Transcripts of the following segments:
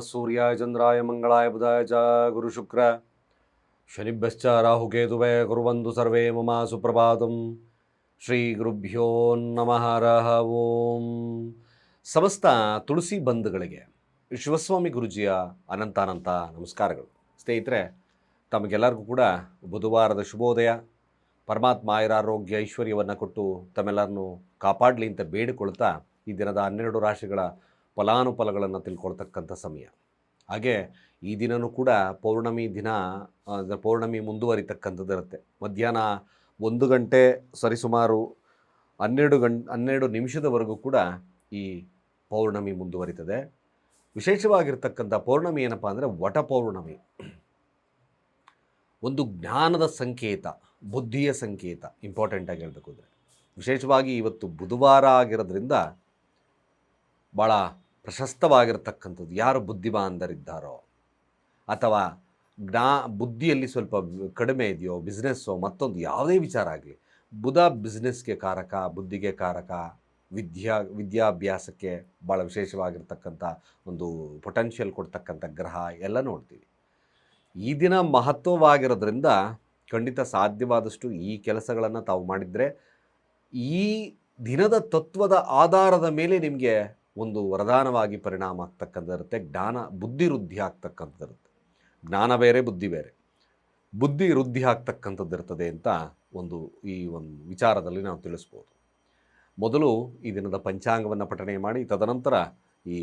ನಮಃ ಸೂರ್ಯಾಯ ಚಂದ್ರಾಯ ಮಂಗಳಾಯ ಬುಧಾಯ ಚ ಗುರು ಶುಕ್ರ. ಶನಿಭ್ಯಶ್ಚ ರಾಹುಕೇತುವೆ ಕುರುವಂತು ಸರ್ವೇ ಮಮ ಸುಪ್ರಭಾತಂ. ಶ್ರೀ ಗುರುಭ್ಯೋ ನಮಃ ರಹ ಓಂ. ಸಮಸ್ತ ತುಳಸಿ ಬಂಧುಗಳಿಗೆ ಶಿವಸ್ವಾಮಿ ಗುರುಜಿಯ ಅನಂತಾನಂತ ನಮಸ್ಕಾರಗಳು. ಸ್ನೇಹಿತರೆ, ತಮಗೆಲ್ಲರಿಗೂ ಕೂಡ ಬುಧವಾರದ ಶುಭೋದಯ. ಪರಮಾತ್ಮ ಆಯುರಾರೋಗ್ಯ ಐಶ್ವರ್ಯವನ್ನು ಕೊಟ್ಟು ತಮ್ಮೆಲ್ಲರನ್ನು ಕಾಪಾಡಲಿ ಅಂತ ಬೇಡಿಕೊಳ್ತಾ ಈ ದಿನದ ಹನ್ನೆರಡು ರಾಶಿಗಳ ಫಲಾನುಫಲಗಳನ್ನು ತಿಳ್ಕೊಳ್ತಕ್ಕಂಥ ಸಮಯ. ಹಾಗೆ ಈ ದಿನವೂ ಕೂಡ ಪೌರ್ಣಮಿ ದಿನ ಪೌರ್ಣಮಿ ಮುಂದುವರಿತಕ್ಕಂಥದ್ದು ಇರುತ್ತೆ. ಮಧ್ಯಾಹ್ನ ಒಂದು ಗಂಟೆ ಸರಿಸುಮಾರು ಹನ್ನೆರಡು ಗಂ, ಹನ್ನೆರಡು ನಿಮಿಷದವರೆಗೂ ಕೂಡ ಈ ಪೌರ್ಣಮಿ ಮುಂದುವರಿತದೆ. ವಿಶೇಷವಾಗಿರ್ತಕ್ಕಂಥ ಪೌರ್ಣಮಿ ಏನಪ್ಪ ಅಂದರೆ ವಟ ಪೌರ್ಣಮಿ. ಒಂದು ಜ್ಞಾನದ ಸಂಕೇತ, ಬುದ್ಧಿಯ ಸಂಕೇತ ಇಂಪಾರ್ಟೆಂಟಾಗಿ ಹೇಳಬೇಕು ಅಂದರೆ. ವಿಶೇಷವಾಗಿ ಇವತ್ತು ಬುಧವಾರ ಆಗಿರೋದ್ರಿಂದ ಭಾಳ ಪ್ರಶಸ್ತವಾಗಿರ್ತಕ್ಕಂಥದ್ದು ಯಾರು ಬುದ್ಧಿಮಾಂದರಿದ್ದಾರೋ ಅಥವಾ ಜ್ಞಾ, ಬುದ್ಧಿಯಲ್ಲಿ ಸ್ವಲ್ಪ ಕಡಿಮೆ ಇದೆಯೋ ಬಿಸ್ನೆಸ್ಸೋ ಮತ್ತೊಂದು ಯಾವುದೇ ವಿಚಾರ ಆಗಲಿ, ಬುಧ ಬಿಸ್ನೆಸ್ಗೆ ಕಾರಕ, ಬುದ್ಧಿಗೆ ಕಾರಕ, ವಿದ್ಯಾ, ವಿದ್ಯಾಭ್ಯಾಸಕ್ಕೆ ಭಾಳ ವಿಶೇಷವಾಗಿರ್ತಕ್ಕಂಥ ಒಂದು ಪೊಟೆನ್ಷಿಯಲ್ ಕೊಡ್ತಕ್ಕಂಥ ಗ್ರಹ ಎಲ್ಲ ನೋಡ್ತೀವಿ. ಈ ದಿನ ಮಹತ್ವವಾಗಿರೋದ್ರಿಂದ ಖಂಡಿತ ಸಾಧ್ಯವಾದಷ್ಟು ಈ ಕೆಲಸಗಳನ್ನು ತಾವು ಮಾಡಿದರೆ ಈ ದಿನದ ತತ್ವದ ಆಧಾರದ ಮೇಲೆ ನಿಮಗೆ ಒಂದು ವರದಾನವಾಗಿ ಪರಿಣಾಮ ಆಗ್ತಕ್ಕಂಥದ್ದಿರುತ್ತೆ ಜ್ಞಾನ ಬುದ್ಧಿ ವೃದ್ಧಿ ಆಗ್ತಕ್ಕಂಥದ್ದಿರುತ್ತೆ ಜ್ಞಾನ ಬೇರೆ, ಬುದ್ಧಿ ಬೇರೆ. ಬುದ್ಧಿ ವೃದ್ಧಿ ಆಗ್ತಕ್ಕಂಥದ್ದಿರ್ತದೆ ಅಂತ ಒಂದು ಈ ಒಂದು ವಿಚಾರದಲ್ಲಿ ನಾವು ತಿಳಿಸ್ಬೋದು. ಮೊದಲು ಈ ದಿನದ ಪಂಚಾಂಗವನ್ನು ಪಠಣೆ ಮಾಡಿ, ತದನಂತರ ಈ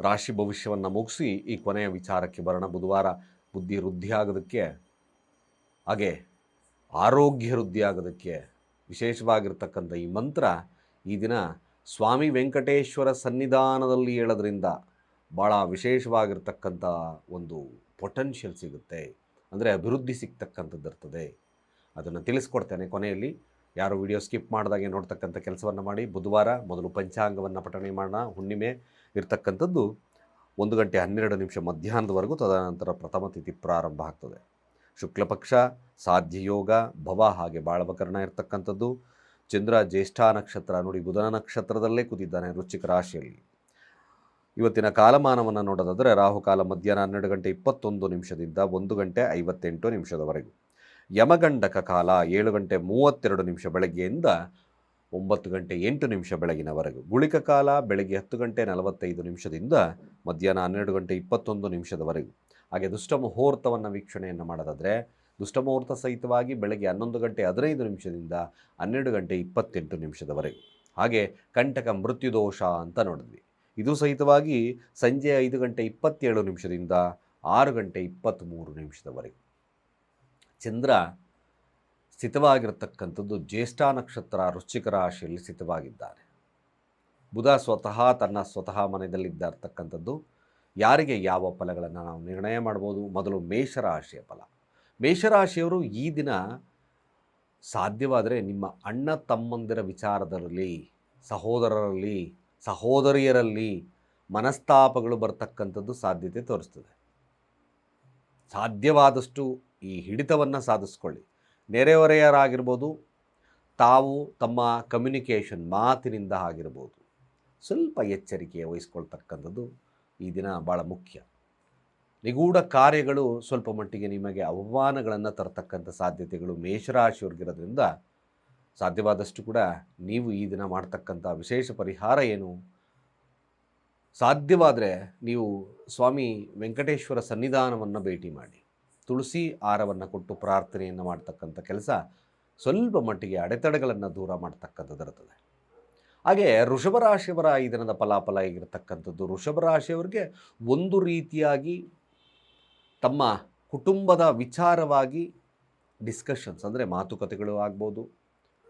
ರಾಶಿ ಭವಿಷ್ಯವನ್ನು ಮುಗಿಸಿ ಈ ಕೊನೆಯ ವಿಚಾರಕ್ಕೆ ಬರೋಣ. ಬುಧವಾರ ಬುದ್ಧಿ ವೃದ್ಧಿ ಆಗೋದಕ್ಕೆ, ಹಾಗೆ ಆರೋಗ್ಯ ವೃದ್ಧಿ ಆಗೋದಕ್ಕೆ ವಿಶೇಷವಾಗಿರ್ತಕ್ಕಂಥ ಈ ಮಂತ್ರ ಈ ದಿನ ಸ್ವಾಮಿ ವೆಂಕಟೇಶ್ವರ ಸನ್ನಿಧಾನದಲ್ಲಿ ಹೇಳೋದ್ರಿಂದ ಭಾಳ ವಿಶೇಷವಾಗಿರ್ತಕ್ಕಂಥ ಒಂದು ಪೊಟೆನ್ಷಿಯಲ್ ಸಿಗುತ್ತೆ. ಅಂದರೆ ಅಭಿವೃದ್ಧಿ ಸಿಗ್ತಕ್ಕಂಥದ್ದು ಇರ್ತದೆ. ಅದನ್ನು ತಿಳಿಸ್ಕೊಡ್ತೇನೆ ಕೊನೆಯಲ್ಲಿ. ಯಾರು ವಿಡಿಯೋ ಸ್ಕಿಪ್ ಮಾಡಿದಾಗೆ ನೋಡ್ತಕ್ಕಂಥ ಕೆಲಸವನ್ನು ಮಾಡಿ, ಬುಧವಾರ ಮೊದಲು ಪಂಚಾಂಗವನ್ನು ಪಠಣೆ ಮಾಡೋಣ, ಹುಣ್ಣಿಮೆ ಇರ್ತಕ್ಕಂಥದ್ದು ಒಂದು ಗಂಟೆ ಹನ್ನೆರಡು ನಿಮಿಷ ಮಧ್ಯಾಹ್ನದವರೆಗೂ ತದನಂತರ ಪ್ರಥಮ ತಿಥಿ ಪ್ರಾರಂಭ ಆಗ್ತದೆ. ಶುಕ್ಲಪಕ್ಷ, ಸಾಧ್ಯಯೋಗ ಸಾಧ್ಯ ಯೋಗ ಭವ ಹಾಗೆ ಬಾಳವಕರಣ ಇರ್ತಕ್ಕಂಥದ್ದು. ಚಂದ್ರ ಜ್ಯೇಷ್ಠ ನಕ್ಷತ್ರ ನೋಡಿ ಬುಧನ ನಕ್ಷತ್ರದಲ್ಲೇ ಕೂತಿದ್ದಾನೆ ವೃಶ್ಚಿಕ ರಾಶಿಯಲ್ಲಿ. ಇವತ್ತಿನ ಕಾಲಮಾನವನ್ನು ನೋಡೋದಾದರೆ ರಾಹುಕಾಲ ಮಧ್ಯಾಹ್ನ ಹನ್ನೆರಡು ಗಂಟೆ ಇಪ್ಪತ್ತೊಂದು ನಿಮಿಷದಿಂದ ಒಂದು ಗಂಟೆ ಐವತ್ತೆಂಟು ನಿಮಿಷದವರೆಗೂ. ಯಮಗಂಡಕ ಕಾಲ ಏಳು ಗಂಟೆ ಮೂವತ್ತೆರಡು ನಿಮಿಷ ಬೆಳಗ್ಗೆಯಿಂದ ಒಂಬತ್ತು ಗಂಟೆ ಎಂಟು ನಿಮಿಷ ಬೆಳಗಿನವರೆಗೂ. ಗುಳಿಕ ಕಾಲ ಬೆಳಗ್ಗೆ ಹತ್ತು ಗಂಟೆ ನಲವತ್ತೈದು ನಿಮಿಷದಿಂದ ಮಧ್ಯಾಹ್ನ ಹನ್ನೆರಡು ಗಂಟೆ ಇಪ್ಪತ್ತೊಂದು ನಿಮಿಷದವರೆಗೂ. ಹಾಗೆ ದುಷ್ಟ ಮುಹೂರ್ತವನ್ನು ವೀಕ್ಷಣೆಯನ್ನು ಮಾಡೋದಾದರೆ ದುಷ್ಟ ಮುಹೂರ್ತ ಸಹಿತವಾಗಿ ಬೆಳಗ್ಗೆ ಹನ್ನೊಂದು ಗಂಟೆ ಹದಿನೈದು ನಿಮಿಷದಿಂದ ಹನ್ನೆರಡು ಗಂಟೆ ಇಪ್ಪತ್ತೆಂಟು ನಿಮಿಷದವರೆಗೆ ಹಾಗೆ ಕಂಟಕ ಮೃತ್ಯುದೋಷ ಅಂತ ನೋಡಿದ್ವಿ. ಇದು ಸಹಿತವಾಗಿ ಸಂಜೆ ಐದು ಗಂಟೆ ಇಪ್ಪತ್ತೇಳು ನಿಮಿಷದಿಂದ ಆರು ಗಂಟೆ ಇಪ್ಪತ್ತ್ಮೂರು ನಿಮಿಷದವರೆಗೆ ಚಂದ್ರ ಸ್ಥಿತವಾಗಿರತಕ್ಕಂಥದ್ದು ಜ್ಯೇಷ್ಠ ನಕ್ಷತ್ರ ರುಚಿಕ ರಾಶಿಯಲ್ಲಿ ಸ್ಥಿತವಾಗಿದ್ದಾನೆ ಬುಧ ಸ್ವತಃ ತನ್ನ ಸ್ವತಃ ಮನೆಯಲ್ಲಿದ್ದಾರ್ತಕ್ಕಂಥದ್ದು ಯಾರಿಗೆ ಯಾವ ಫಲಗಳನ್ನು ನಾವು ನಿರ್ಣಯ ಮಾಡ್ಬೋದು? ಮೊದಲು ಮೇಷರಾಶಿಯ ಫಲ. ಮೇಷರಾಶಿಯವರು ಈ ದಿನ ಸಾಧ್ಯವಾದರೆ ನಿಮ್ಮ ಅಣ್ಣ ತಮ್ಮಂದಿರ ವಿಚಾರದಲ್ಲಿ ಸಹೋದರರಲ್ಲಿ, ಸಹೋದರಿಯರಲ್ಲಿ ಮನಸ್ತಾಪಗಳು ಬರ್ತಕ್ಕಂಥದ್ದು ಸಾಧ್ಯತೆ ತೋರಿಸ್ತದೆ. ಸಾಧ್ಯವಾದಷ್ಟು ಈ ಹಿಡಿತವನ್ನು ಸಾಧಿಸ್ಕೊಳ್ಳಿ. ನೆರೆಹೊರೆಯರಾಗಿರ್ಬೋದು, ತಾವು ತಮ್ಮ ಕಮ್ಯುನಿಕೇಷನ್ ಮಾತಿನಿಂದ ಆಗಿರ್ಬೋದು, ಸ್ವಲ್ಪ ಎಚ್ಚರಿಕೆ ವಹಿಸ್ಕೊಳ್ತಕ್ಕಂಥದ್ದು ಈ ದಿನ ಭಾಳ ಮುಖ್ಯ. ನಿಗೂಢ ಕಾರ್ಯಗಳು ಸ್ವಲ್ಪ ಮಟ್ಟಿಗೆ ನಿಮಗೆ ಅವಮಾನಗಳನ್ನು ತರತಕ್ಕಂಥ ಸಾಧ್ಯತೆಗಳು ಮೇಷರಾಶಿಯವ್ರಿಗಿರೋದ್ರಿಂದ ಸಾಧ್ಯವಾದಷ್ಟು ಕೂಡ ನೀವು ಈ ದಿನ ಮಾಡ್ತಕ್ಕಂಥ ವಿಶೇಷ ಪರಿಹಾರ ಏನು? ಸಾಧ್ಯವಾದರೆ ನೀವು ಸ್ವಾಮಿ ವೆಂಕಟೇಶ್ವರ ಸನ್ನಿಧಾನವನ್ನು ಭೇಟಿ ಮಾಡಿ. ತುಳಸಿ ಆರವನ್ನು ಕೊಟ್ಟು ಪ್ರಾರ್ಥನೆಯನ್ನು ಮಾಡ್ತಕ್ಕಂಥ ಕೆಲಸ ಸ್ವಲ್ಪ ಮಟ್ಟಿಗೆ ಅಡೆತಡೆಗಳನ್ನು ದೂರ ಮಾಡ್ತಕ್ಕಂಥದ್ದಿರ್ತದೆ. ಹಾಗೆ ವೃಷಭ ರಾಶಿಯವರ ಈ ದಿನದ ಫಲಾಫಲ ಆಗಿರತಕ್ಕಂಥದ್ದು ವೃಷಭ ಒಂದು ರೀತಿಯಾಗಿ ತಮ್ಮ ಕುಟುಂಬದ ವಿಚಾರವಾಗಿ ಡಿಸ್ಕಷನ್ಸ್ ಅಂದರೆ ಮಾತುಕತೆಗಳು ಆಗ್ಬೋದು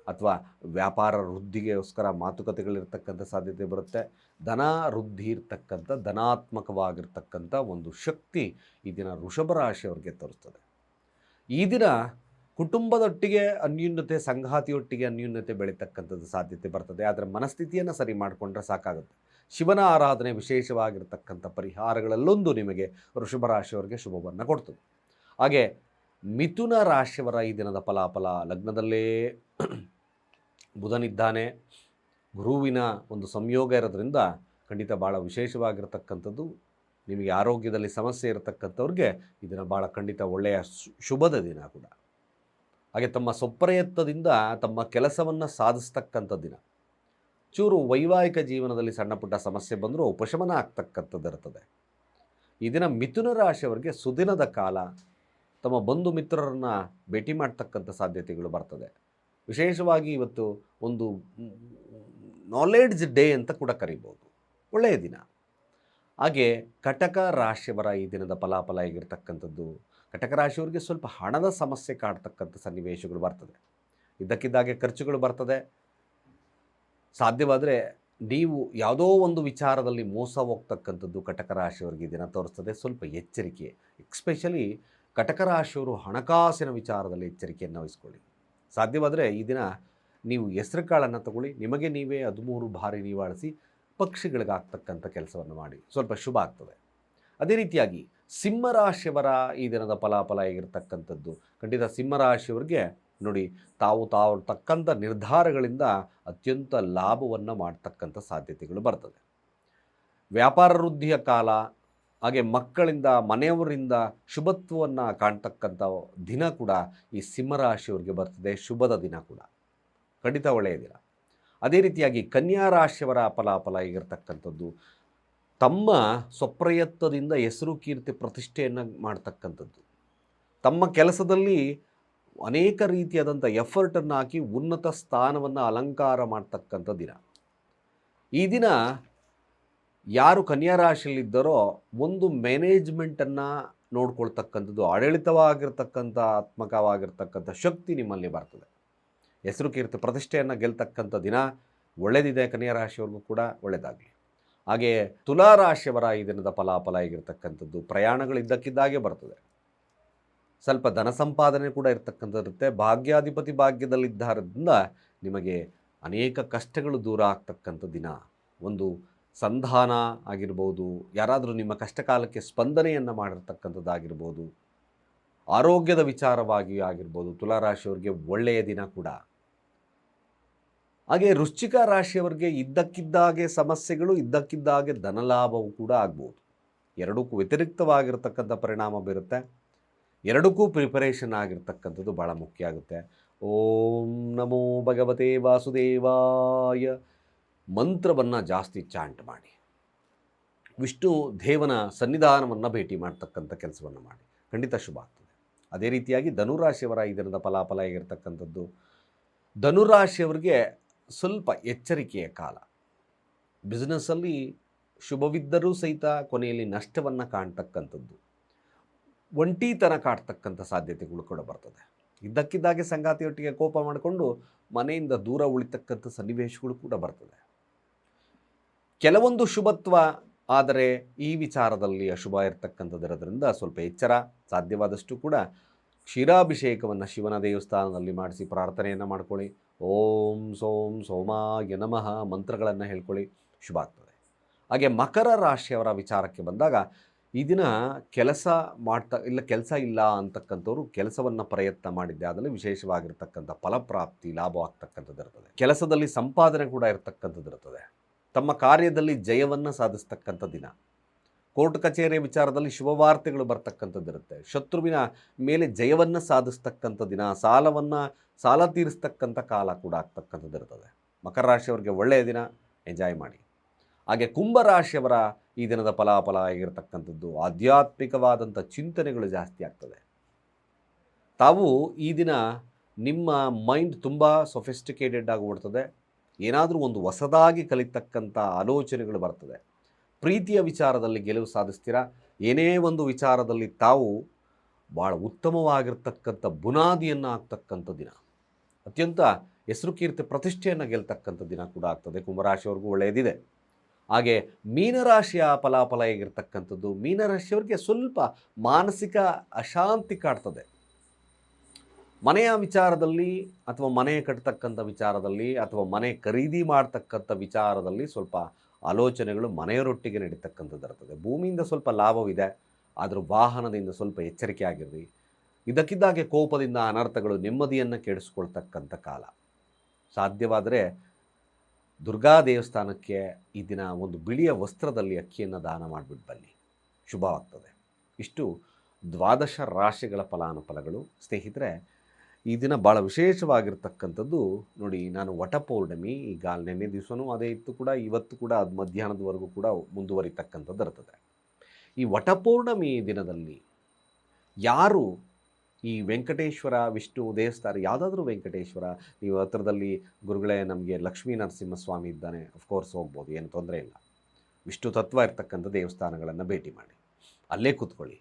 ಅಥವಾ ವ್ಯಾಪಾರ ವೃದ್ಧಿಗೋಸ್ಕರ ಮಾತುಕತೆಗಳಿರ್ತಕ್ಕಂಥ ಸಾಧ್ಯತೆ ಬರುತ್ತೆ. ಧನ ವೃದ್ಧಿ ಇರ್ತಕ್ಕಂಥ, ಧನಾತ್ಮಕವಾಗಿರ್ತಕ್ಕಂಥ ಒಂದು ಶಕ್ತಿ ಈ ದಿನ ವೃಷಭ ರಾಶಿಯವರಿಗೆ ತೋರಿಸ್ತದೆ. ಈ ದಿನ ಕುಟುಂಬದೊಟ್ಟಿಗೆ ಅನ್ಯೂನ್ಯತೆ, ಸಂಗಾತಿಯೊಟ್ಟಿಗೆ ಅನ್ಯೂನ್ಯತೆ ಬೆಳೀತಕ್ಕಂಥದ್ದು ಸಾಧ್ಯತೆ ಬರ್ತದೆ. ಅದರ ಮನಸ್ಥಿತಿಯನ್ನು ಸರಿ ಮಾಡಿಕೊಂಡ್ರೆ ಸಾಕಾಗುತ್ತೆ. ಶಿವನ ಆರಾಧನೆ ವಿಶೇಷವಾಗಿರ್ತಕ್ಕಂಥ ಪರಿಹಾರಗಳಲ್ಲೊಂದು ನಿಮಗೆ ವೃಷಭ ರಾಶಿಯವರಿಗೆ ಶುಭವನ್ನು ಕೊಡ್ತದೆ. ಹಾಗೆ ಮಿಥುನ ರಾಶಿಯವರ ಈ ದಿನದ ಫಲಾಫಲ ಲಗ್ನದಲ್ಲೇ ಬುಧನಿದ್ದಾನೆ. ಗುರುವಿನ ಒಂದು ಸಂಯೋಗ ಇರೋದ್ರಿಂದ ಖಂಡಿತ ಭಾಳ ವಿಶೇಷವಾಗಿರ್ತಕ್ಕಂಥದ್ದು. ನಿಮಗೆ ಆರೋಗ್ಯದಲ್ಲಿ ಸಮಸ್ಯೆ ಇರತಕ್ಕಂಥವ್ರಿಗೆ ಇದನ್ನು ಭಾಳ ಖಂಡಿತ ಒಳ್ಳೆಯ ಶುಭದ ದಿನ ಕೂಡ. ಹಾಗೆ ತಮ್ಮ ಸ್ವಪ್ರಯತ್ನದಿಂದ ತಮ್ಮ ಕೆಲಸವನ್ನು ಸಾಧಿಸ್ತಕ್ಕಂಥ ದಿನ. ಚೂರು ವೈವಾಹಿಕ ಜೀವನದಲ್ಲಿ ಸಣ್ಣ ಪುಟ್ಟ ಸಮಸ್ಯೆ ಬಂದರೂ ಉಪಶಮನ ಆಗ್ತಕ್ಕಂಥದ್ದು ಇರ್ತದೆ ಈ ದಿನ ಮಿಥುನ ರಾಶಿಯವರಿಗೆ ಸುದಿನದ ಕಾಲ ತಮ್ಮ ಬಂಧು ಮಿತ್ರರನ್ನು ಭೇಟಿ ಮಾಡ್ತಕ್ಕಂಥ ಸಾಧ್ಯತೆಗಳು ಬರ್ತದೆ. ವಿಶೇಷವಾಗಿ ಇವತ್ತು ಒಂದು ನಾಲೆಡ್ಜ್ ಡೇ ಅಂತ ಕೂಡ ಕರಿಬೋದು. ಒಳ್ಳೆಯ ದಿನ. ಹಾಗೆ ಕಟಕ ರಾಶಿಯವರ ಈ ದಿನದ ಫಲಾಫಲ ಹೇಗಿರ್ತಕ್ಕಂಥದ್ದು? ಕಟಕ ರಾಶಿಯವರಿಗೆ ಸ್ವಲ್ಪ ಹಣದ ಸಮಸ್ಯೆ ಕಾಡ್ತಕ್ಕಂಥ ಸನ್ನಿವೇಶಗಳು ಬರ್ತದೆ. ಇದ್ದಕ್ಕಿದ್ದಾಗೆ ಖರ್ಚುಗಳು ಬರ್ತದೆ. ಸಾಧ್ಯವಾದರೆ ನೀವು ಯಾವುದೋ ಒಂದು ವಿಚಾರದಲ್ಲಿ ಮೋಸ ಹೋಗ್ತಕ್ಕಂಥದ್ದು ಕಟಕ ರಾಶಿಯವರಿಗೆ ದಿನ ತೋರಿಸ್ತದೆ. ಸ್ವಲ್ಪ ಎಚ್ಚರಿಕೆ, ಎಕ್ಸ್ಪೆಷಲಿ ಕಟಕ ರಾಶಿಯವರು ಹಣಕಾಸಿನ ವಿಚಾರದಲ್ಲಿ ಎಚ್ಚರಿಕೆಯನ್ನು ವಹಿಸ್ಕೊಳ್ಳಿ. ಸಾಧ್ಯವಾದರೆ ಈ ದಿನ ನೀವು ಹೆಸರು ಕಾಳನ್ನು ತಗೊಳ್ಳಿ, ನಿಮಗೆ ನೀವೇ ಹದಿಮೂರು ಬಾರಿ ನೀವಾಳಿಸಿ ಪಕ್ಷಿಗಳಿಗೆ ಆಗ್ತಕ್ಕಂಥ ಕೆಲಸವನ್ನು ಮಾಡಿ. ಸ್ವಲ್ಪ ಶುಭ ಆಗ್ತದೆ. ಅದೇ ರೀತಿಯಾಗಿ ಸಿಂಹರಾಶಿಯವರ ಈ ದಿನದ ಫಲಾಫಲ ಹೇಗಿರ್ತಕ್ಕಂಥದ್ದು? ಖಂಡಿತ ಸಿಂಹರಾಶಿಯವರಿಗೆ ನೋಡಿ, ತಾವು ತಾವು ತಕ್ಕಂಥ ನಿರ್ಧಾರಗಳಿಂದ ಅತ್ಯಂತ ಲಾಭವನ್ನು ಮಾಡ್ತಕ್ಕಂಥ ಸಾಧ್ಯತೆಗಳು ಬರ್ತದೆ. ವ್ಯಾಪಾರ ವೃದ್ಧಿಯ ಕಾಲ, ಹಾಗೆ ಮಕ್ಕಳಿಂದ, ಮನೆಯವರಿಂದ ಶುಭತ್ವವನ್ನು ಕಾಣ್ತಕ್ಕಂಥ ದಿನ ಕೂಡ ಈ ಸಿಂಹರಾಶಿಯವರಿಗೆ ಬರ್ತದೆ, ಶುಭದ ದಿನ ಕೂಡ. ಖಂಡಿತ ಒಳ್ಳೆಯ ದಿನ. ಅದೇ ರೀತಿಯಾಗಿ ಕನ್ಯಾ ರಾಶಿಯವರ ಫಲಾಫಲ ಹೇಗಿರ್ತಕ್ಕಂಥದ್ದು? ತಮ್ಮ ಸ್ವಪ್ರಯತ್ನದಿಂದ ಹೆಸರು ಕೀರ್ತಿ ಪ್ರತಿಷ್ಠೆಯನ್ನು ಮಾಡ್ತಕ್ಕಂಥದ್ದು. ತಮ್ಮ ಕೆಲಸದಲ್ಲಿ ಅನೇಕ ರೀತಿಯಾದಂಥ ಎಫರ್ಟನ್ನು ಹಾಕಿ ಉನ್ನತ ಸ್ಥಾನವನ್ನು ಅಲಂಕಾರ ಮಾಡ್ತಕ್ಕಂಥ ದಿನ. ಈ ದಿನ ಯಾರು ಕನ್ಯಾ ರಾಶಿಯಲ್ಲಿದ್ದರೋ ಒಂದು ಮ್ಯಾನೇಜ್ಮೆಂಟನ್ನು ನೋಡ್ಕೊಳ್ತಕ್ಕಂಥದ್ದು, ಆಡಳಿತವಾಗಿರ್ತಕ್ಕಂಥ, ಆತ್ಮಕವಾಗಿರ್ತಕ್ಕಂಥ ಶಕ್ತಿ ನಿಮ್ಮಲ್ಲಿ ಬರ್ತದೆ. ಹೆಸರು ಕೀರ್ತಿ ಪ್ರತಿಷ್ಠೆಯನ್ನು ಗೆಲ್ತಕ್ಕಂಥ ದಿನ ಒಳ್ಳೆಯದಿದೆ ಕನ್ಯಾ ರಾಶಿಯವ್ರಿಗೂ ಕೂಡ ಒಳ್ಳೆಯದಾಗಲಿ ಹಾಗೆ ತುಲಾ ರಾಶಿವರ ಈ ದಿನದ ಫಲಾಫಲ ಆಗಿರ್ತಕ್ಕಂಥದ್ದು ಪ್ರಯಾಣಗಳು ಇದ್ದಕ್ಕಿದ್ದಾಗೆ ಬರ್ತದೆ. ಸ್ವಲ್ಪ ಧನ ಸಂಪಾದನೆ ಕೂಡ ಇರತಕ್ಕಂಥದ್ದಿರುತ್ತೆ. ಭಾಗ್ಯಾಧಿಪತಿ ಭಾಗ್ಯದಲ್ಲಿದ್ದಾರದಿಂದ ನಿಮಗೆ ಅನೇಕ ಕಷ್ಟಗಳು ದೂರ ಆಗ್ತಕ್ಕಂಥ ದಿನ. ಒಂದು ಸಂಧಾನ ಆಗಿರ್ಬೋದು, ಯಾರಾದರೂ ನಿಮ್ಮ ಕಷ್ಟ ಕಾಲಕ್ಕೆ ಸ್ಪಂದನೆಯನ್ನು ಮಾಡಿರ್ತಕ್ಕಂಥದ್ದಾಗಿರ್ಬೋದು, ಆರೋಗ್ಯದ ವಿಚಾರವಾಗಿ ಆಗಿರ್ಬೋದು ತುಲಾರಾಶಿಯವರಿಗೆ ಒಳ್ಳೆಯ ದಿನ ಕೂಡ. ಹಾಗೆ ವೃಶ್ಚಿಕ ರಾಶಿಯವರಿಗೆ ಇದ್ದಕ್ಕಿದ್ದಾಗೆ ಸಮಸ್ಯೆಗಳು, ಇದ್ದಕ್ಕಿದ್ದಾಗೆ ಧನಲಾಭವು ಕೂಡ ಆಗ್ಬೋದು. ಎರಡಕ್ಕೂ ವ್ಯತಿರಿಕ್ತವಾಗಿರ್ತಕ್ಕಂಥ ಪರಿಣಾಮ ಬೀರುತ್ತೆ. ಎರಡಕ್ಕೂ ಪ್ರಿಪರೇಷನ್ ಆಗಿರ್ತಕ್ಕಂಥದ್ದು ಭಾಳ ಮುಖ್ಯ ಆಗುತ್ತೆ. ಓಂ ನಮೋ ಭಗವತೆ ವಾಸುದೇವಾಯ. ಮಂತ್ರವನ್ನು ಜಾಸ್ತಿ ಚಾಂಟ್ ಮಾಡಿ. ವಿಷ್ಣು ದೇವನ ಸನ್ನಿಧಾನವನ್ನು ಭೇಟಿ ಮಾಡ್ತಕ್ಕಂಥ ಕೆಲಸವನ್ನು ಮಾಡಿ. ಖಂಡಿತ ಶುಭ ಆಗ್ತದೆ. ಅದೇ ರೀತಿಯಾಗಿ ಧನುರಾಶಿಯವರ ಈ ದಿನದ ಫಲಾಫಲ ಹೇಗಿರ್ತಕ್ಕಂಥದ್ದು? ಧನುರಾಶಿಯವರಿಗೆ ಸ್ವಲ್ಪ ಎಚ್ಚರಿಕೆಯ ಕಾಲ. ಬಿಸ್ನೆಸ್ಸಲ್ಲಿ ಶುಭವಿದ್ದರೂ ಸಹಿತ ಕೊನೆಯಲ್ಲಿ ನಷ್ಟವನ್ನು ಕಾಣ್ತಕ್ಕಂಥದ್ದು. ಒಂಟಿತನ ಕಾಡ್ತಕ್ಕಂಥ ಸಾಧ್ಯತೆಗಳು ಕೂಡ ಬರ್ತದೆ. ಇದ್ದಕ್ಕಿದ್ದಾಗೆ ಸಂಗಾತಿಯೊಟ್ಟಿಗೆ ಕೋಪ ಮಾಡಿಕೊಂಡು ಮನೆಯಿಂದ ದೂರ ಉಳಿತಕ್ಕಂಥ ಸನ್ನಿವೇಶಗಳು ಕೂಡ ಬರ್ತದೆ. ಕೆಲವೊಂದು ಶುಭತ್ವ ಆದರೆ ಈ ವಿಚಾರದಲ್ಲಿ ಅಶುಭ ಇರತಕ್ಕಂಥದ್ದಿರೋದ್ರಿಂದ ಸ್ವಲ್ಪ ಎಚ್ಚರ, ಸಾಧ್ಯವಾದಷ್ಟು ಕೂಡ ಕ್ಷೀರಾಭಿಷೇಕವನ್ನು ಶಿವನ ದೇವಸ್ಥಾನದಲ್ಲಿ ಮಾಡಿಸಿ ಪ್ರಾರ್ಥನೆಯನ್ನು ಮಾಡ್ಕೊಳ್ಳಿ. ಓಂ ಸೋಂ ಸೋಮಾಯ ನಮಃ ಮಂತ್ರಗಳನ್ನು ಹೇಳ್ಕೊಳ್ಳಿ, ಶುಭ ಆಗ್ತದೆ. ಹಾಗೆ ಮಕರ ರಾಶಿಯವರ ವಿಚಾರಕ್ಕೆ ಬಂದಾಗ, ಈ ದಿನ ಕೆಲಸ ಮಾಡ್ತಾ, ಇಲ್ಲ ಕೆಲಸ ಇಲ್ಲ ಅಂತಕ್ಕಂಥವ್ರು ಕೆಲಸವನ್ನು ಪ್ರಯತ್ನ ಮಾಡಿದ್ದೆ, ಅದರಲ್ಲಿ ವಿಶೇಷವಾಗಿರ್ತಕ್ಕಂಥ ಫಲಪ್ರಾಪ್ತಿ, ಲಾಭ ಆಗ್ತಕ್ಕಂಥದ್ದು ಇರ್ತದೆ. ಕೆಲಸದಲ್ಲಿ ಸಂಪಾದನೆ ಕೂಡ ಇರತಕ್ಕಂಥದ್ದು ಇರ್ತದೆ. ತಮ್ಮ ಕಾರ್ಯದಲ್ಲಿ ಜಯವನ್ನು ಸಾಧಿಸ್ತಕ್ಕಂಥ ದಿನ. ಕೋರ್ಟ್ ಕಚೇರಿಯ ವಿಚಾರದಲ್ಲಿ ಶುಭವಾರ್ತೆಗಳು ಬರ್ತಕ್ಕಂಥದ್ದಿರುತ್ತೆ. ಶತ್ರುವಿನ ಮೇಲೆ ಜಯವನ್ನು ಸಾಧಿಸ್ತಕ್ಕಂಥ ದಿನ, ಸಾಲವನ್ನು ಸಾಲ ತೀರಿಸ್ತಕ್ಕಂಥ ಕಾಲ ಕೂಡ ಆಗ್ತಕ್ಕಂಥದ್ದು ಇರ್ತದೆ ಮಕರ ರಾಶಿಯವರಿಗೆ ಒಳ್ಳೆಯ ದಿನ, ಎಂಜಾಯ್ ಮಾಡಿ. ಹಾಗೆ ಕುಂಭರಾಶಿಯವರ ಈ ದಿನದ ಫಲಾಫಲ ಆಗಿರತಕ್ಕಂಥದ್ದು ಆಧ್ಯಾತ್ಮಿಕವಾದಂಥ ಚಿಂತನೆಗಳು ಜಾಸ್ತಿ ಆಗ್ತದೆ. ತಾವು ಈ ದಿನ ನಿಮ್ಮ ಮೈಂಡ್ ತುಂಬ ಸೊಫಿಸ್ಟಿಕೇಟೆಡ್ ಆಗಿ ಓಡ್ತದೆ. ಏನಾದರೂ ಒಂದು ಹೊಸದಾಗಿ ಕಲಿತಕ್ಕಂಥ ಆಲೋಚನೆಗಳು ಬರ್ತದೆ. ಪ್ರೀತಿಯ ವಿಚಾರದಲ್ಲಿ ಗೆಲುವು ಸಾಧಿಸ್ತೀರಾ? ಏನೇ ಒಂದು ವಿಚಾರದಲ್ಲಿ ತಾವು ಭಾಳ ಉತ್ತಮವಾಗಿರ್ತಕ್ಕಂಥ ಬುನಾದಿಯನ್ನು ಆಗ್ತಕ್ಕಂಥ ದಿನ. ಅತ್ಯಂತ ಹೆಸರು ಕೀರ್ತಿ ಪ್ರತಿಷ್ಠೆಯನ್ನು ಗೆಲ್ತಕ್ಕಂಥ ದಿನ ಕೂಡ ಆಗ್ತದೆ. ಕುಂಭರಾಶಿಯವ್ರಿಗೂ ಒಳ್ಳೆಯದಿದೆ. ಹಾಗೆ ಮೀನರಾಶಿಯ ಫಲಾಫಲ ಹೇಗಿರ್ತಕ್ಕಂಥದ್ದು? ಮೀನರಾಶಿಯವ್ರಿಗೆ ಸ್ವಲ್ಪ ಮಾನಸಿಕ ಅಶಾಂತಿ ಕಾಡ್ತದೆ ಮನೆಯ ವಿಚಾರದಲ್ಲಿ ಅಥವಾ ಮನೆ ಕಟ್ತಕ್ಕಂಥ ವಿಚಾರದಲ್ಲಿ ಅಥವಾ ಮನೆ ಖರೀದಿ ಮಾಡ್ತಕ್ಕಂಥ ವಿಚಾರದಲ್ಲಿ ಸ್ವಲ್ಪ ಆಲೋಚನೆಗಳು ಮನೆಯವರೊಟ್ಟಿಗೆ ನಡೀತಕ್ಕಂಥದ್ದು ಇರ್ತದೆ. ಭೂಮಿಯಿಂದ ಸ್ವಲ್ಪ ಲಾಭವಿದೆ, ಆದರೂ ವಾಹನದಿಂದ ಸ್ವಲ್ಪ ಎಚ್ಚರಿಕೆ ಆಗಿರ್ರಿ ಇದಕ್ಕಿದ್ದಾಗೆ ಕೋಪದಿಂದ ಅನರ್ಥಗಳು ನೆಮ್ಮದಿಯನ್ನು ಕೆಡಿಸ್ಕೊಳ್ತಕ್ಕಂಥ ಕಾಲ. ಸಾಧ್ಯವಾದರೆ ದುರ್ಗಾ ದೇವಸ್ಥಾನಕ್ಕೆ ಈ ದಿನ ಒಂದು ಬಿಳಿಯ ವಸ್ತ್ರದಲ್ಲಿ ಅಕ್ಕಿಯನ್ನು ದಾನ ಮಾಡಿಬಿಟ್ಟು ಬನ್ನಿ. ಶುಭವಾಗ್ತದೆ. ಇಷ್ಟು ದ್ವಾದಶ ರಾಶಿಗಳ ಫಲಾನುಫಲಗಳು. ಸ್ನೇಹಿತರೆ ಈ ದಿನ ಭಾಳ ವಿಶೇಷವಾಗಿರ್ತಕ್ಕಂಥದ್ದು ನೋಡಿ, ನಾನು ವಟಪೌರ್ಣಮಿ ಈಗ ನೆನ್ನೆ ದಿವಸನೂ ಅದೇ ಇತ್ತು ಕೂಡ, ಇವತ್ತು ಕೂಡ ಅದು ಮಧ್ಯಾಹ್ನದವರೆಗೂ ಕೂಡ ಮುಂದುವರಿತಕ್ಕಂಥದ್ದು ಇರ್ತದೆ ಈ ವಟಪೌರ್ಣಮಿ ದಿನದಲ್ಲಿ ಯಾರು ಈ ವೆಂಕಟೇಶ್ವರ, ವಿಷ್ಣು ದೇವಸ್ಥಾನ, ಯಾವುದಾದ್ರೂ ವೆಂಕಟೇಶ್ವರ, ನೀವು ಹತ್ರದಲ್ಲಿ ಗುರುಗಳೇ ನಮಗೆ ಲಕ್ಷ್ಮೀ ನರಸಿಂಹಸ್ವಾಮಿ ಇದ್ದಾನೆ ಅಫ್ಕೋರ್ಸ್ ಹೋಗ್ಬೋದು, ಏನು ತೊಂದರೆ ಇಲ್ಲ. ವಿಷ್ಣು ತತ್ವ ಇರ್ತಕ್ಕಂಥ ದೇವಸ್ಥಾನಗಳನ್ನು ಭೇಟಿ ಮಾಡಿ. ಅಲ್ಲೇ ಕೂತ್ಕೊಳ್ಳಿ.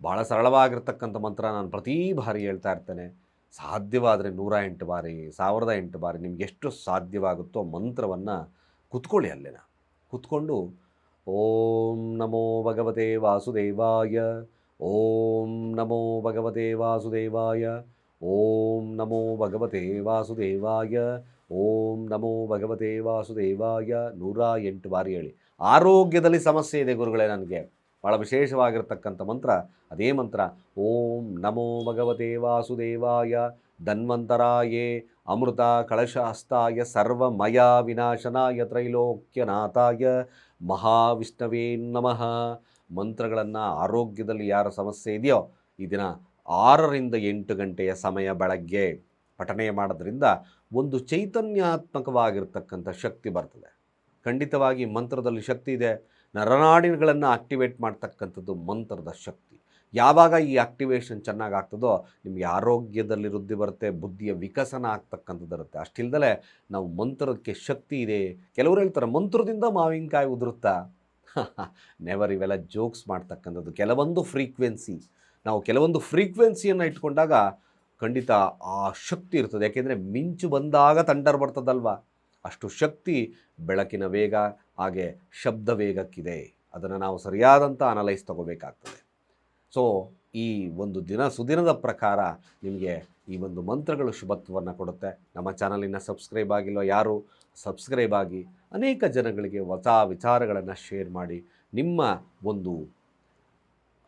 ಭಾಳ ಸರಳವಾಗಿರ್ತಕ್ಕಂಥ ಮಂತ್ರ ನಾನು ಪ್ರತಿ ಬಾರಿ ಹೇಳ್ತಾ ಇರ್ತೇನೆ. ಸಾಧ್ಯವಾದರೆ ನೂರ ಎಂಟು ಬಾರಿ, ಸಾವಿರದ ಎಂಟು ಬಾರಿ ನಿಮ್ಗೆ ಎಷ್ಟು ಸಾಧ್ಯವಾಗುತ್ತೋ ಮಂತ್ರವನ್ನು ಕುತ್ಕೊಳ್ಳಿ ಅಲ್ಲೇನ. ಕುತ್ಕೊಂಡು ಓಂ ನಮೋ ಭಗವತೆ ವಾಸುದೇವಾಯ, ಓಂ ನಮೋ ಭಗವತೆ ವಾಸುದೇವಾಯ, ಓಂ ನಮೋ ಭಗವತೆ ವಾಸುದೇವಾಯ, ಓಂ ನಮೋ ಭಗವತೆ ವಾಸುದೇವಾಯ ನೂರ ಎಂಟು ಬಾರಿ ಹೇಳಿ. ಆರೋಗ್ಯದಲ್ಲಿ ಸಮಸ್ಯೆ ಇದೆ ಗುರುಗಳೇ ನನಗೆ. ಭಾಳ ವಿಶೇಷವಾಗಿರ್ತಕ್ಕಂಥ ಮಂತ್ರ. ಅದೇ ಮಂತ್ರ, ಓಂ ನಮೋ ಭಗವತೆ ವಾಸುದೇವಾಯ ಧನ್ವಂತರಾಯೇ ಅಮೃತ ಕಳಶಹಸ್ತಾಯ ಸರ್ವಮಯ ವಿನಾಶನಾಯ ತ್ರೈಲೋಕ್ಯನಾಥಾಯ ಮಹಾವಿಷ್ಣವೇ ನಮಃ. ಮಂತ್ರಗಳನ್ನು ಆರೋಗ್ಯದಲ್ಲಿ ಯಾರ ಸಮಸ್ಯೆ ಇದೆಯೋ ಈ ದಿನ ಆರರಿಂದ ಎಂಟು ಗಂಟೆಯ ಸಮಯ ಬೆಳಗ್ಗೆ ಪಠನೆ ಮಾಡೋದ್ರಿಂದ ಒಂದು ಚೈತನ್ಯಾತ್ಮಕವಾಗಿರ್ತಕ್ಕಂಥ ಶಕ್ತಿ ಬರ್ತದೆ. ಖಂಡಿತವಾಗಿ ಮಂತ್ರದಲ್ಲಿ ಶಕ್ತಿ ಇದೆ. ನರನಾಡಿಗಳನ್ನು ಆಕ್ಟಿವೇಟ್ ಮಾಡ್ತಕ್ಕಂಥದ್ದು ಮಂತ್ರದ ಶಕ್ತಿ. ಯಾವಾಗ ಈ ಆಕ್ಟಿವೇಷನ್ ಚೆನ್ನಾಗಿ ಆಗ್ತದೋ ನಿಮಗೆ ಆರೋಗ್ಯದಲ್ಲಿ ವೃದ್ಧಿ ಬರುತ್ತೆ, ಬುದ್ಧಿಯ ವಿಕಸನ ಆಗ್ತಕ್ಕಂಥದ್ದು ಇರುತ್ತೆ ಅಷ್ಟಿಲ್ದಲೇ ನಾವು ಮಂತ್ರಕ್ಕೆ ಶಕ್ತಿ ಇದೆ. ಕೆಲವರು ಹೇಳ್ತಾರೆ, ಮಂತ್ರದಿಂದ ಮಾವಿನಕಾಯಿ ಉದುರುತ್ತಾ? ನೆವರ್ ಇವೆಲ್ಲ ಜೋಕ್ಸ್ ಮಾಡ್ತಕ್ಕಂಥದ್ದು. ಕೆಲವೊಂದು ಫ್ರೀಕ್ವೆನ್ಸಿ ನಾವು ಕೆಲವೊಂದು ಫ್ರೀಕ್ವೆನ್ಸಿಯನ್ನು ಇಟ್ಕೊಂಡಾಗ ಖಂಡಿತ ಆ ಶಕ್ತಿ ಇರ್ತದೆ. ಯಾಕೆಂದರೆ ಮಿಂಚು ಬಂದಾಗ ತಂಡರ್ ಬರ್ತದಲ್ವಾ? ಅಷ್ಟು ಶಕ್ತಿ ಬೆಳಕಿನ ವೇಗ ಹಾಗೆ ಶಬ್ದ ವೇಗಕ್ಕಿದೆ. ಅದನ್ನು ನಾವು ಸರಿಯಾದಂಥ ಅನಲೈಸ್ ತಗೋಬೇಕಾಗ್ತದೆ. ಸೊ ಈ ಒಂದು ದಿನ ಸುದಿನದ ಪ್ರಕಾರ ನಿಮಗೆ ಈ ಒಂದು ಮಂತ್ರಗಳು ಶುಭತ್ವವನ್ನು ಕೊಡುತ್ತೆ. ನಮ್ಮ ಚಾನಲಿನ ಸಬ್ಸ್ಕ್ರೈಬ್ ಆಗಿಲ್ವ ಯಾರು? ಸಬ್ಸ್ಕ್ರೈಬ್ ಆಗಿ ಅನೇಕ ಜನಗಳಿಗೆ ಹೊಸ ವಿಚಾರಗಳನ್ನು ಶೇರ್ ಮಾಡಿ ನಿಮ್ಮ ಒಂದು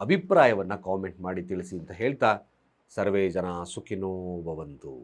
ಅಭಿಪ್ರಾಯವನ್ನು ಕಾಮೆಂಟ್ ಮಾಡಿ ತಿಳಿಸಿ ಅಂತ ಹೇಳ್ತಾ, ಸರ್ವೇ ಜನ ಸುಖಿನೋ ಭವಂತು.